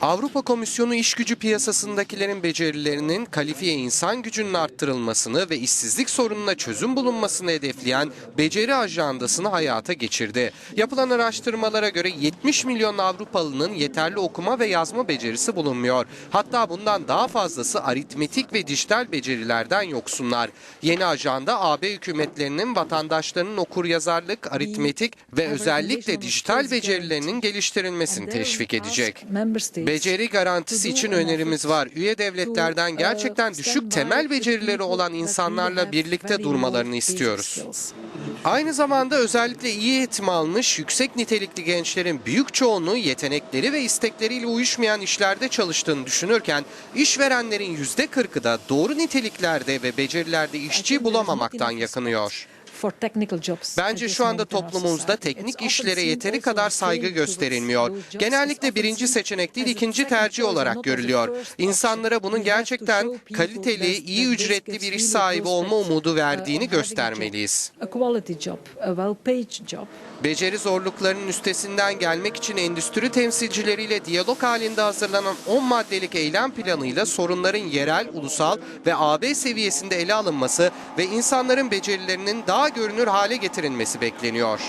Avrupa Komisyonu iş gücü piyasasındakilerin becerilerinin kalifiye insan gücünün arttırılmasını ve işsizlik sorununa çözüm bulunmasını hedefleyen beceri ajandasını hayata geçirdi. Yapılan araştırmalara göre 70 milyon Avrupalının yeterli okuma ve yazma becerisi bulunmuyor. Hatta bundan daha fazlası aritmetik ve dijital becerilerden yoksunlar. Yeni ajanda AB hükümetlerinin vatandaşlarının okuryazarlık, aritmetik ve özellikle dijital becerilerinin geliştirilmesini teşvik edecek. Beceri garantisi için önerimiz var. Üye devletlerden gerçekten düşük temel becerileri olan insanlarla birlikte durmalarını istiyoruz. Aynı zamanda özellikle iyi eğitim almış, yüksek nitelikli gençlerin büyük çoğunluğu yetenekleri ve istekleriyle uyuşmayan işlerde çalıştığını düşünürken, işverenlerin %40'ı da doğru niteliklerde ve becerilerde işçi bulamamaktan yakınıyor. Bence şu anda toplumumuzda teknik işlere yeteri kadar saygı gösterilmiyor. Genellikle birinci seçenek değil ikinci tercih olarak görülüyor. İnsanlara bunun gerçekten kaliteli, iyi ücretli bir iş sahibi olma umudu verdiğini göstermeliyiz. Beceri zorluklarının üstesinden gelmek için endüstri temsilcileriyle diyalog halinde hazırlanan 10 maddelik eylem planıyla sorunların yerel, ulusal ve AB seviyesinde ele alınması ve insanların becerilerinin daha görünür hale getirilmesi bekleniyor.